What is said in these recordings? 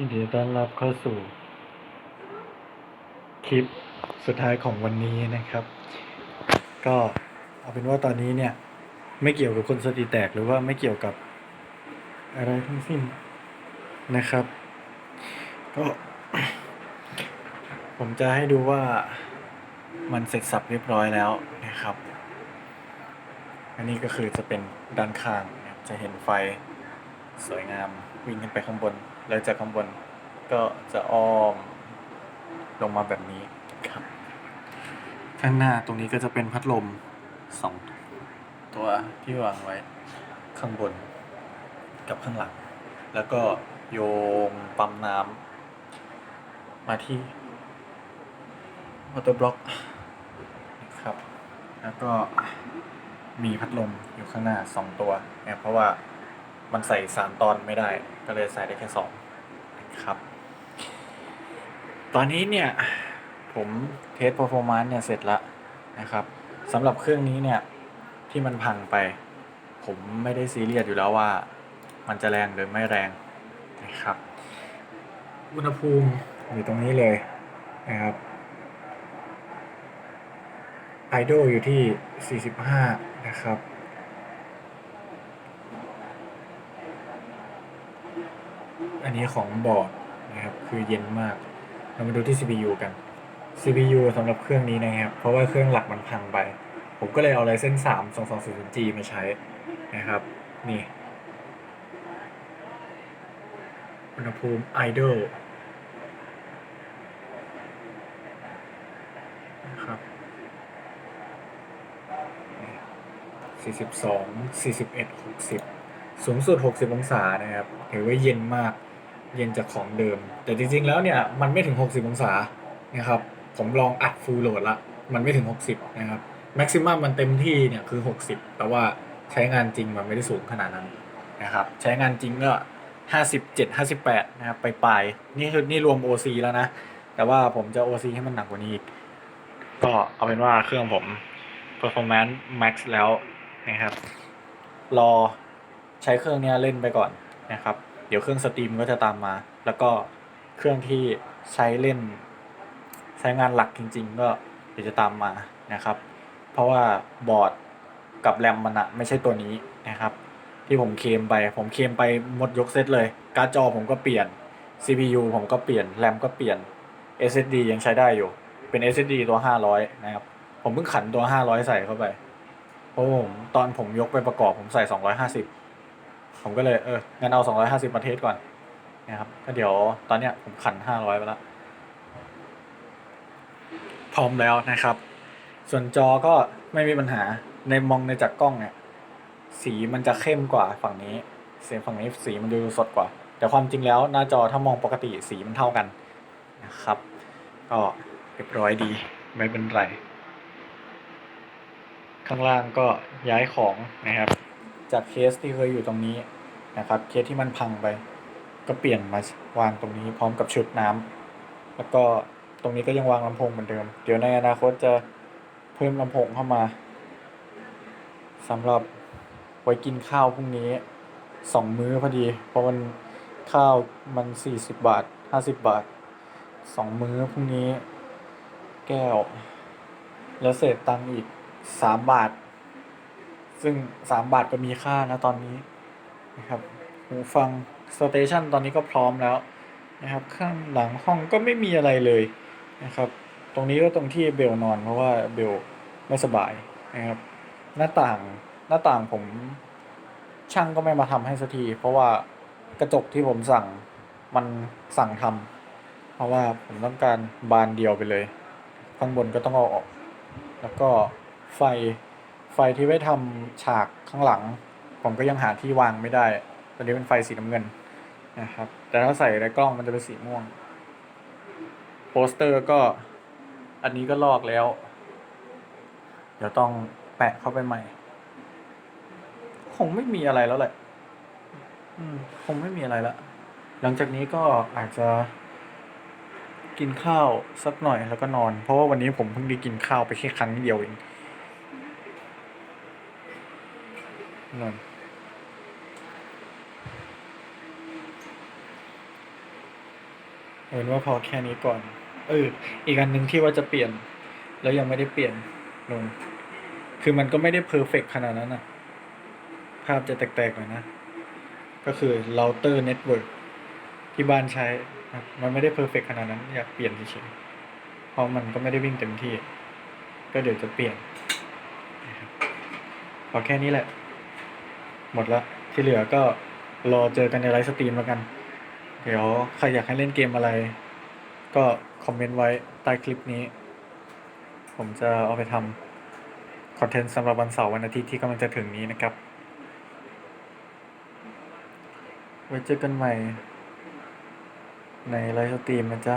ยินดีต้อนรับเข้าสู่ คลิปสุดท้ายของวันนี้นะครับ ก็เอาเป็นว่าตอนนี้เนี่ย ไม่เกี่ยวกับคนสติแตกหรือว่าไม่เกี่ยวกับอะไรทั้งสิ้นนะครับ ก็ ผมจะให้ดูว่ามันเสร็จสับเรียบร้อยแล้วนะครับ อันนี้ก็คือจะเป็นด้านข้างจะเห็นไฟสวยงามวิ่งขึ้นไปข้างบน แล้วจากข้างบนก็จะอ้อมลงมาแบบนี้ครับ ข้างหน้าตรงนี้ก็จะเป็นพัดลมสองตัวที่วางไว้ ข้างบนกับข้างหลัง แล้วก็โยงปั๊มน้ำมาที่มอเตอร์บล็อกนะครับ แล้วก็มีพัดลมอยู่ข้างหน้าสองตัวเนี่ยเพราะว่า มันใส่สามตอนไม่ได้ ก็เลยใส่ได้แค่สองนะครับ ตอนนี้เนี่ยผมเทส performance เนี่ยเสร็จแล้วนะครับสำหรับเครื่องนี้เนี่ยที่มันพังไป ผมไม่ได้ซีเรียสอยู่แล้วว่า มันจะแรงหรือไม่แรงนะครับอุณหภูมิอยู่ตรงนี้เลยนะครับไอดอลอยู่ที่ 45 นะครับ นี้ของบอร์ดนะครับ คือเย็นมาก เรามาดูที่ CPU กัน CPU สำหรับเครื่องนี้นะครับ เพราะว่าเครื่องหลักมันพังไป ผมก็เลยเอา Ryzen 3 2200G มาใช้นะครับ นี่ อุณหภูมิ idle นะครับ42 41 60 สูงสุด 60 องศานะครับ ถือว่าเย็นมาก เย็นจากของเดิม แต่จริง ๆ แล้วเนี่ยมันไม่ถึง 60 องศานะครับผมลองอัดฟูลโหลดละมันไม่ถึง 60 นะครับแม็กซิมัมมันเต็มที่เนี่ยคือ 60 แต่ว่าใช้งานจริงมันไม่ได้สูงขนาดนั้นนะครับใช้งานจริงก็ 57 58 นะครับไปปลายนี่คือนี่รวม OC แล้วนะ แต่ว่าผมจะ OC ให้มันหนักกว่านี้อีก ก็เอาเป็นว่าเครื่องผม performance max แล้วนะครับ รอใช้เครื่องนี้เล่นไปก่อนนะครับ เดี๋ยวเครื่องสตรีมก็จะตามมา แล้วก็เครื่องที่ใช้เล่น ใช้งานหลักจริง ๆ ก็เดี๋ยวจะตามมานะครับ เพราะว่าบอร์ดกับแรมมันอะไม่ใช่ตัวนี้นะครับ ที่ผมเคมไป ผมเคมไปหมดยกเซตเลย การ์ดจอผมก็เปลี่ยน CPU ผมก็เปลี่ยนแรมก็เปลี่ยน SSD ยังใช้ได้อยู่ เป็น SSD ตัว 500 นะครับ ผมเพิ่งขันตัว 500 ใส่เข้าไปเพราะผมตอนผมยกไปประกอบผมใส่ 250 ผมก็เลยเอองั้นเอา 250 มาเทสก่อนนะครับก็เดี๋ยวตอนเนี้ยผมขัน 500ไปแล้วพร้อมแล้วนะครับ ส่วนจอก็ไม่มีปัญหาในมองในจากกล้องเนี่ยสีมันจะเข้มกว่าฝั่งนี้ เสียงฝั่งนี้สีมันดูสดกว่า แต่ความจริงแล้วหน้าจอถ้ามองปกติสีมันเท่ากันนะครับก็เรียบร้อยดีไม่เป็นไร ข้างล่างก็ย้ายของนะครับ จากเคสที่เคยอยู่ตรงนี้ นะครับ เคสที่มันพังไป ก็เปลี่ยนมาวางตรงนี้พร้อมกับชุดน้ำแล้วก็ตรงนี้ก็ยังวางลำโพงเหมือนเดิม เดี๋ยวในอนาคตจะเพิ่มลำโพงเข้ามาสำหรับไว้กินข้าวพรุ่งนี้สองมื้อพอดี เพราะมันข้าวมันสี่สิบบาทห้าสิบบาทสองมื้อพรุ่งนี้ แก้ว แล้วเศษตังค์อีกสามบาท ซึ่งสามบาทก็มีค่านะตอนนี้ นะครับหูฟังสเตชันตอนนี้ก็พร้อมแล้วนะครับ ข้างหลังห้องก็ไม่มีอะไรเลยนะครับ ตรงนี้ก็ตรงที่เบลนอนเพราะว่าเบลไม่สบายนะครับ หน้าต่างหน้าต่างผมช่างก็ไม่มาทำให้สักที เพราะว่ากระจกที่ผมสั่งมันสั่งทำเพราะว่าผมต้องการบานเดียวไปเลย ข้างบนก็ต้องเอาออก แล้วก็ไฟไฟที่ไว้ทำฉากข้างหลัง ผมก็ยังหาที่วางไม่ได้ ตอนนี้เป็นไฟสีน้ำเงินนะครับ แต่ถ้าใส่ในกล้องมันจะเป็นสีม่วง โปสเตอร์ก็ อันนี้ก็ลอกแล้ว เดี๋ยวต้องแปะเข้าไปใหม่ คงไม่มีอะไรแล้วแหละอืมคงไม่มีอะไรละ หลังจากนี้ก็อาจจะกินข้าวสักหน่อยแล้วก็นอน เพราะว่าวันนี้ผมเพิ่งได้กินข้าวไปแค่ครั้งเดียวเองนอน เอาเป็นว่าพอแค่นี้ก่อน เออ อีกอันหนึ่งที่ว่าจะเปลี่ยน แล้วยังไม่ได้เปลี่ยนลงคือมันก็ไม่ได้เพอร์เฟกขนาดนั้นนะภาพจะแตกๆหน่อยนะ ก็คือเราเตอร์เน็ตเวิร์กที่บ้านใช้ มันไม่ได้เพอร์เฟกขนาดนั้น อยากเปลี่ยนเฉยๆเพราะมันก็ไม่ได้วิ่งเต็มที่ ก็เดี๋ยวจะเปลี่ยนพอแค่นี้แหละ หมดละ ที่เหลือก็รอเจอกันในไลฟ์สตรีมแล้วกัน เดี๋ยวใครอยากให้เล่นเกมอะไร ก็คอมเมนต์ไว้ใต้คลิปนี้ ผมจะเอาไปทำคอนเทนต์สำหรับวันเสาร์วันอาทิตย์ที่กำลังจะถึงนี้นะครับ ไว้เจอกันใหม่ ในไลฟ์สตรีมนะจ๊ะ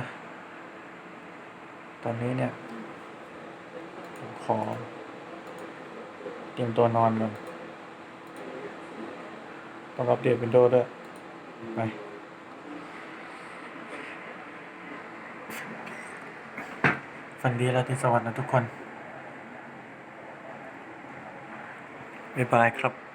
ตอนนี้เนี่ยผมขอเตรียมตัวนอนก่อนต้องอัปเดตวินโดว์ด้วย ไป ฝันดีราตรีสวัสดีนะทุกคน บ๊ายบายครับ